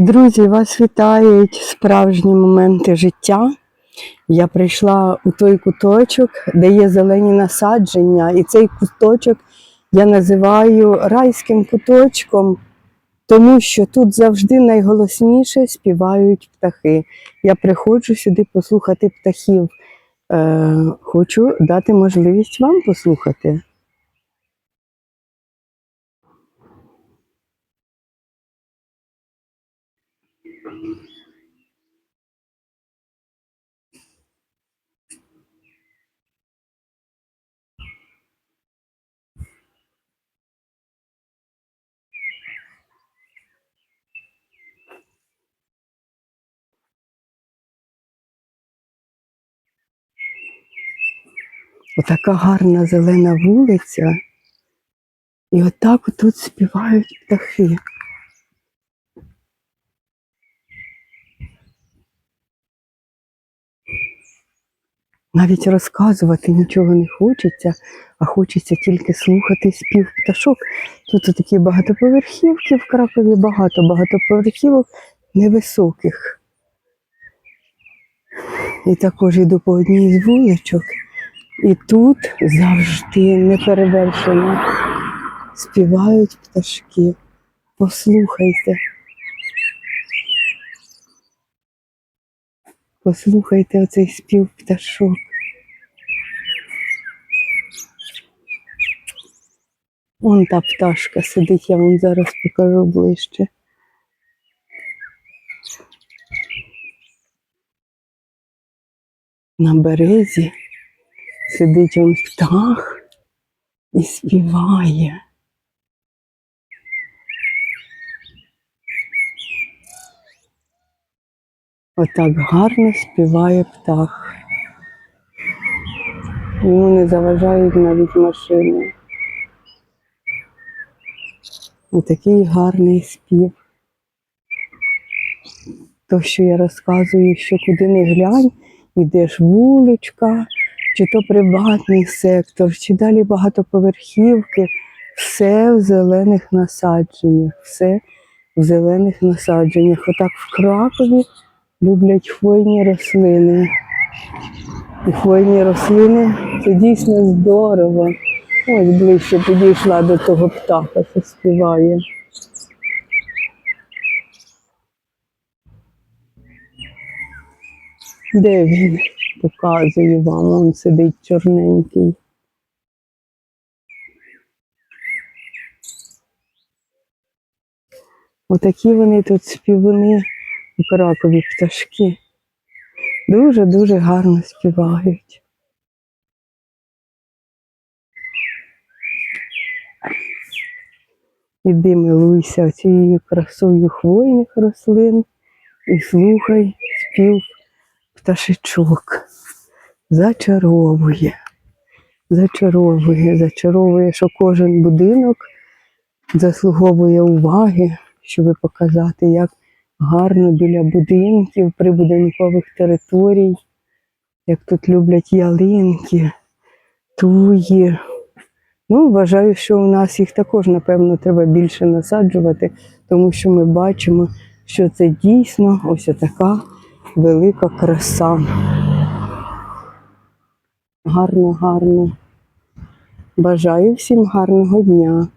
Друзі, вас вітають справжні моменти життя. Я прийшла у той куточок, де є зелені насадження, і цей куточок я називаю райським куточком, тому що тут завжди найголосніше співають птахи. Я приходжу сюди послухати птахів. Е, хочу дати можливість вам послухати. Отака гарна зелена вулиця. І отак тут співають птахи. Навіть розказувати нічого не хочеться, а хочеться тільки слухати спів пташок. Тут такі багатоповерхівки в Кракові, багато багатоповерхівок невисоких. І також йду по одній з вуличок. І тут завжди неперевершено співають пташки. Послухайте. Послухайте оцей спів пташок. Вон та пташка сидить, я вам зараз покажу ближче. На березі сидить он птах і співає. Отак гарно співає птах. Йому не заважають навіть машини. Отакий гарний спів. То, що я розказую, що куди не глянь, ідеш вуличка, чи то приватний сектор, чи далі багатоповерхівки, все в зелених насадженнях, все в зелених насадженнях. Отак в Кракові люблять хвойні рослини. І хвойні рослини це дійсно здорово. Ось ближче підійшла до того птаха, що співає. Де він? Показую вам, він сидить чорненький. Отакі вони тут співуни у Кракові пташки. Дуже-дуже гарно співають. Іди милуйся цією красою хвойних рослин і слухай спів пташечок. Зачаровує, зачаровує, зачаровує, що кожен будинок заслуговує уваги, щоб показати, як гарно біля будинків, прибудинкових територій, як тут люблять ялинки, туї. Ну, вважаю, що у нас їх також, напевно, треба більше насаджувати, тому що ми бачимо, що це дійсно ось така велика краса. Гарно, гарно. Бажаю всім гарного дня.